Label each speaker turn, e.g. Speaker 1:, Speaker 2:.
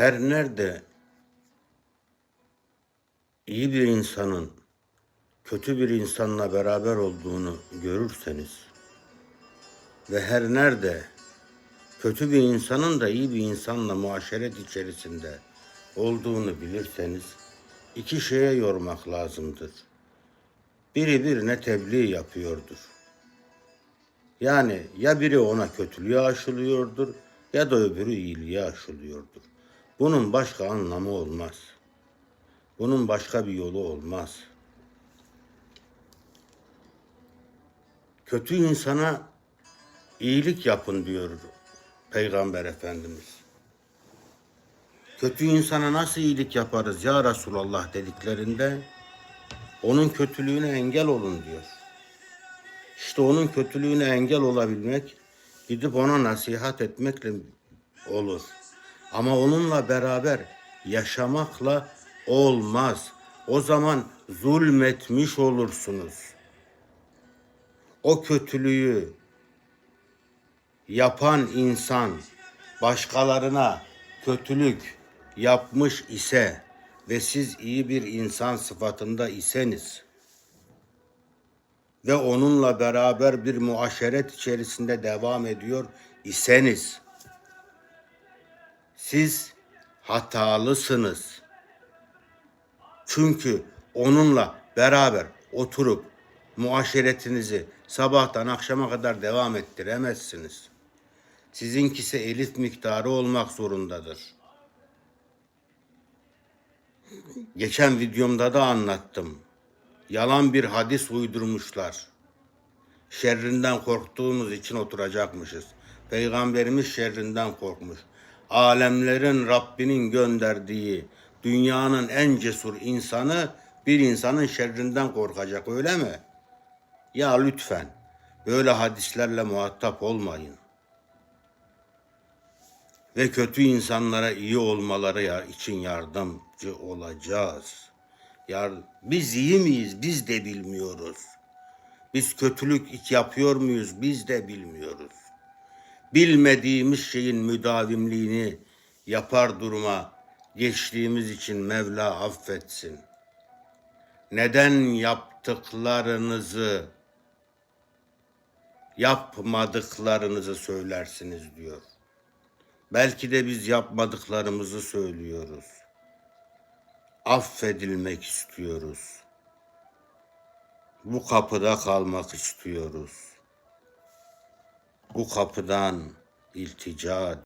Speaker 1: her nerede iyi bir insanın kötü bir insanla beraber olduğunu görürseniz ve her nerede kötü bir insanın da iyi bir insanla muaşeret içerisinde olduğunu bilirseniz iki şeye yormak lazımdır. Biri birine tebliğ yapıyordur. Yani ya biri ona kötülüğü aşılıyordur ya da öbürü iyiliği aşılıyordur. Bunun başka anlamı olmaz. Bunun başka bir yolu olmaz. Kötü insana iyilik yapın diyor Peygamber Efendimiz. Kötü insana nasıl iyilik yaparız ya Resulallah dediklerinde onun kötülüğüne engel olun diyor. İşte onun kötülüğüne engel olabilmek gidip ona nasihat etmekle olur. Ama onunla beraber yaşamakla olmaz. O zaman zulmetmiş olursunuz. O kötülüğü yapan insan başkalarına kötülük yapmış ise ve siz iyi bir insan sıfatında iseniz ve onunla beraber bir muaşeret içerisinde devam ediyor iseniz siz hatalısınız. Çünkü onunla beraber oturup muaşeretinizi sabahtan akşama kadar devam ettiremezsiniz. Sizinkisi elif miktarı olmak zorundadır. Geçen videomda da anlattım. Yalan bir hadis uydurmuşlar. Şerrinden korktuğumuz için oturacakmışız. Peygamberimiz şerrinden korkmuş. Alemlerin Rabbinin gönderdiği dünyanın en cesur insanı bir insanın şerrinden korkacak öyle mi? Ya lütfen böyle hadislerle muhatap olmayın. Ve kötü insanlara iyi olmaları için yardımcı olacağız. Yar biz iyi miyiz? Biz de bilmiyoruz. Biz kötülük yapıyor muyuz? Biz de bilmiyoruz. Bilmediğimiz şeyin müdavimliğini yapar duruma geçtiğimiz için Mevla affetsin. Neden yaptıklarınızı yapmadıklarınızı söylersiniz diyor. Belki de biz yapmadıklarımızı söylüyoruz. Affedilmek istiyoruz. Bu kapıda kalmak istiyoruz. Bu kapıdan iltica